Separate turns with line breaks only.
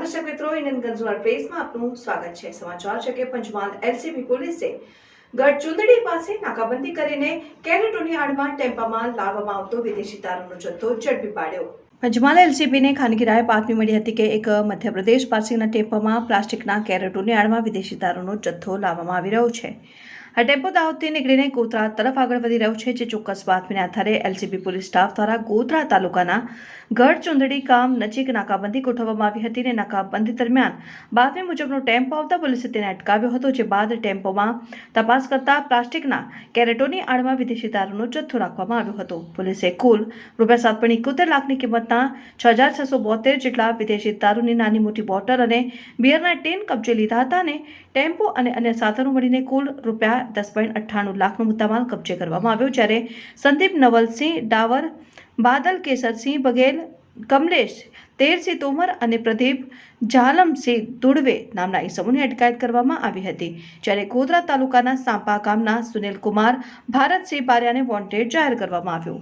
દર્શક મિત્રો, Indian consumer પ્રેસમાં આપનું સ્વાગત છે. સમાચાર છે કે પંચમહાલ એલસીબી પોલીસે ગઢચુંદડી પાસે નાકાબંધી કરીને કેરેટોની આડમાં ટેમ્પામાં લાવવામાં આવતો વિદેશી દારૂનો જથ્થો ઝડપી પાડ્યો. પંચમહાલ એલસીબીને ખાનગી રાય બાતમી મળી હતી કે એક મધ્યપ્રદેશ પાસેના ટેમ્પામાં પ્લાસ્ટિકના કેરેટોની આડમાં વિદેશી દારૂનો જથ્થો લાવવામાં આવી રહ્યો છે. આ ટેમ્પો દાહોદથી નીકળીને ગોધરા તરફ આગળ વધી રહ્યો છે, જે ચોક્કસ બાતમીને આધારે એલસીબી પોલીસ સ્ટાફ દ્વારા ગોધરા તાલુકાના ગઢચુંદડી ગામ નજીક નાકાબંધી ગોઠવવામાં આવી હતી અને નાકાબંધી દરમિયાન બાતમી મુજબનો ટેમ્પો આવતા પોલીસે તેને અટકાવ્યો હતો, જે બાદ ટેમ્પોમાં તપાસ કરતા પ્લાસ્ટિકના કેરેટોની આડમાં વિદેશી દારૂનો જથ્થો રાખવામાં આવ્યો હતો. પોલીસે કુલ રૂપિયા સાત પોઈન્ટ એકોતેર લાખની કિંમતના છ હજાર છસો બોતેર જેટલા વિદેશી દારૂની નાની મોટી બોટલ અને બિયરના ટેન કબજે લીધા હતા અને ટેમ્પો અને અન્ય સાધનો મળીને કુલ રૂપિયા દસ પોઈન્ટ અઠ્ઠાણું લાખનો મુદ્દામાલ કબજે કરવામાં આવ્યો જ્યારે સંદીપ નવલસિંહ, ડાવર, બાદલ કેસરસિંહ બઘેલ, કમલેશ, તેરસિંહ તોમર અને પ્રદીપ જાલમસિંહ દુડવે નામના ઇસમોની અટકાયત કરવામાં આવી હતી. જ્યારે ગોધરા તાલુકાના સાંપા ગામના સુનિલ કુમાર ભારતસિંહ પારિયાને વોન્ટેડ જાહેર કરવામાં આવ્યો.